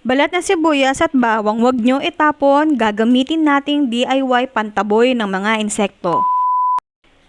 Balat na sibuyas at bawang wag nyo itapon, gagamitin nating DIY pantaboy ng mga insekto.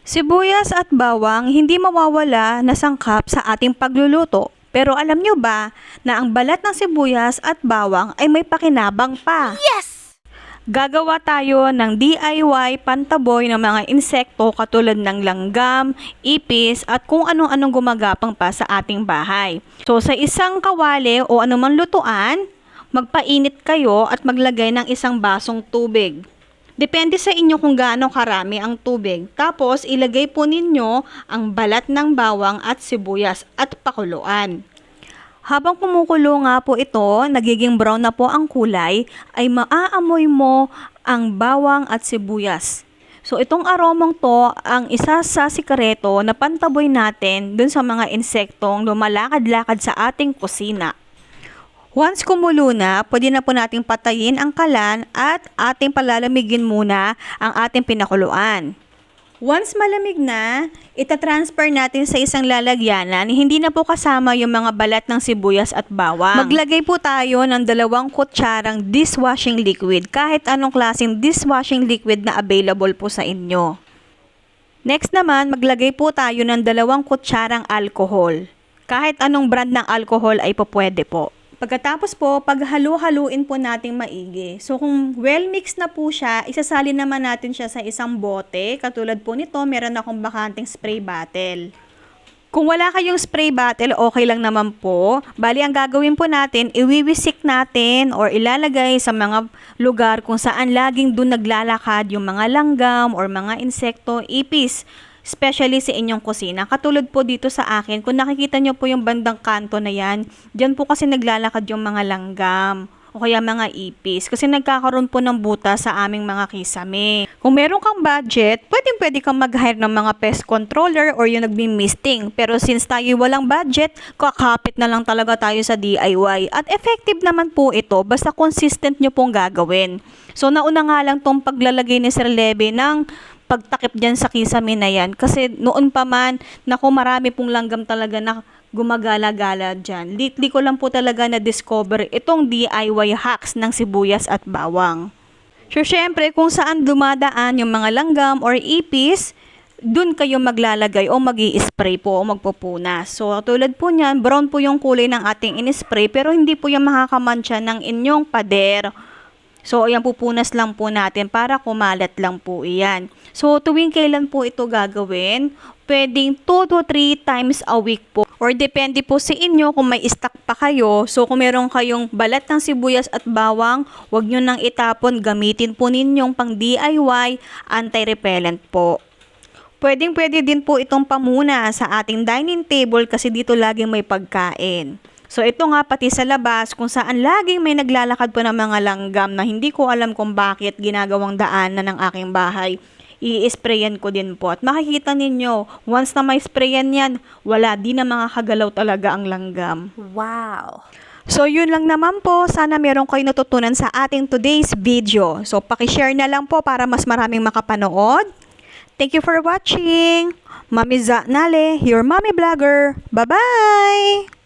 Sibuyas at bawang hindi mawawala na sangkap sa ating pagluluto. Pero alam nyo ba na ang balat ng sibuyas at bawang ay may pakinabang pa? Yes! Gagawa tayo ng DIY pantaboy ng mga insekto katulad ng langgam, ipis at kung anong-anong gumagapang pa sa ating bahay. So sa isang kawali o anumang lutuan, magpainit kayo at maglagay ng isang basong tubig. Depende sa inyo kung gaano karami ang tubig. Tapos ilagay po ninyo ang balat ng bawang at sibuyas at pakuluan. Habang kumukulo nga po ito, nagiging brown na po ang kulay, ay maaamoy mo ang bawang at sibuyas. So itong aromang to ang isa sa sikreto na pantaboy natin dun sa mga insektong lumalakad-lakad sa ating kusina. Once kumulo na, pwede na po nating patayin ang kalan at ating palalamigin muna ang ating pinakuluan. Once malamig na, itatransfer natin sa isang lalagyanan, hindi na po kasama yung mga balat ng sibuyas at bawang. Maglagay po tayo ng dalawang kutsarang dishwashing liquid, kahit anong klaseng dishwashing liquid na available po sa inyo. Next naman, maglagay po tayo ng dalawang kutsarang alcohol. Kahit anong brand ng alcohol ay po pwede po. Pagkatapos po, paghalo-haluin po nating maigi. So kung well mixed na po siya, isasalin naman natin siya sa isang bote. Katulad po nito, meron akong bakanting spray bottle. Kung wala kayong spray bottle, okay lang naman po. Bali, ang gagawin po natin, iwiwisik natin or ilalagay sa mga lugar kung saan laging dun naglalakad yung mga langgam or mga insekto, ipis especially sa inyong kusina. Katulad po dito sa akin, kung nakikita nyo po yung bandang kanto na yan, dyan po kasi naglalakad yung mga langgam o kaya mga ipis kasi nagkakaroon po ng buta sa aming mga kisame. Kung meron kang budget, pwedeng pwede kang mag-hire ng mga pest controller or yung nagmi-misting. Pero since tayo walang budget, kakapit na lang talaga tayo sa DIY. At effective naman po ito basta consistent nyo pong gagawin. So nauna nga lang tong paglalagay ni Sir Lebe ng pagtakip dyan sa kisame na yan. Kasi noon pa man, naku marami pong langgam talaga na gumagala-gala dyan. Lately ko lang po talaga na-discover itong DIY hacks ng sibuyas at bawang. So, syempre, kung saan dumadaan yung mga langgam or ipis, dun kayo maglalagay o mag spray po o magpupunas. So, tulad po niyan, brown po yung kulay ng ating in-spray pero hindi po yung makakamansya ng inyong pader So, ayan pupunas lang po natin para kumalat lang po iyan. So, tuwing kailan po ito gagawin? Pwedeng 2 to 3 times a week po. Or depende po sa inyo kung may stock pa kayo. So, kung meron kayong balat ng sibuyas at bawang, wag nyo nang itapon. Gamitin po ninyong pang DIY anti-repellent po. Pwedeng pwede din po itong pamuna sa ating dining table kasi dito laging may pagkain. So ito nga pati sa labas kung saan laging may naglalakad po ng mga langgam na hindi ko alam kung bakit ginagawang daanan ng aking bahay. I-sprayan ko din po. At makikita ninyo, once na may sprayan yan, wala, di na mga kagalaw talaga ang langgam. Wow! So yun lang naman po, sana meron kayo natutunan sa ating today's video. So pakishare na lang po para mas maraming makapanood. Thank you for watching. Mami Za Nale, your mommy vlogger. Bye-bye!